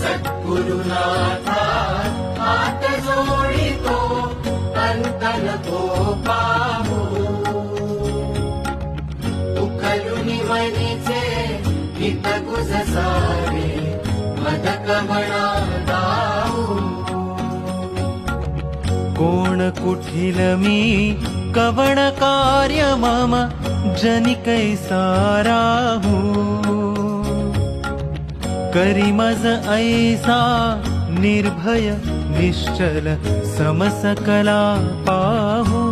सद्गुरुनाथा हात जोडितो अंतन तो पाहू उखलुनी वनीचे हित गुज सारे मदक म्हणा दाऊ कोण कुठील मी कवण कार्य मम जनि कैसाराहू करी करिमज ऐसा निर्भय निश्चल समस कला पाहु।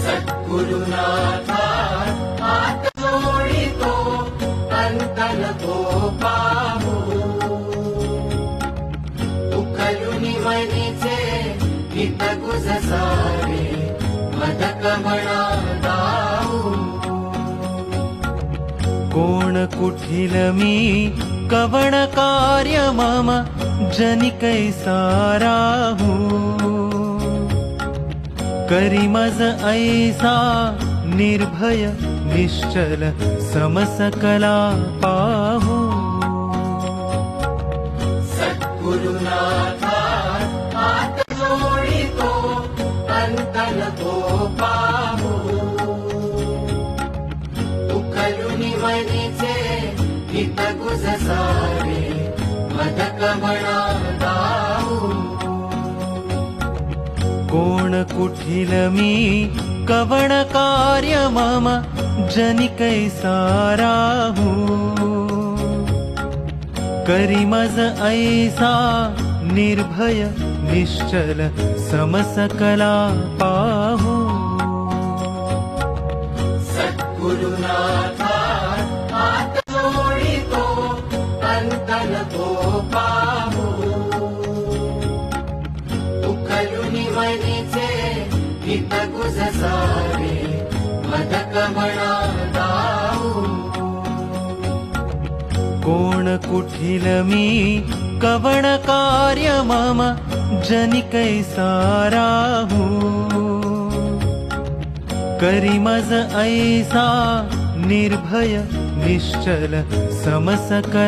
सत्कुरु नाम चेतगुजसारे मदकमणा कोण कुठील मी? कवण कार्य मम? जनिकै कैसाराहू करी मज ऐसा निर्भय निश्चल समसकला पाहू. हित गुज सारे मदक कोण कुठील मी कवण कार्य मम जनिकै कैसाराहू करी मज ऐसा निर्भय निश्चल समसकला पाहू हित गुज सारे मदक म्हणा कोण कुठील मी कवण कार्य मम जनिकै साराहू। करिमज ऐसा निर्भय निश्चल समसकला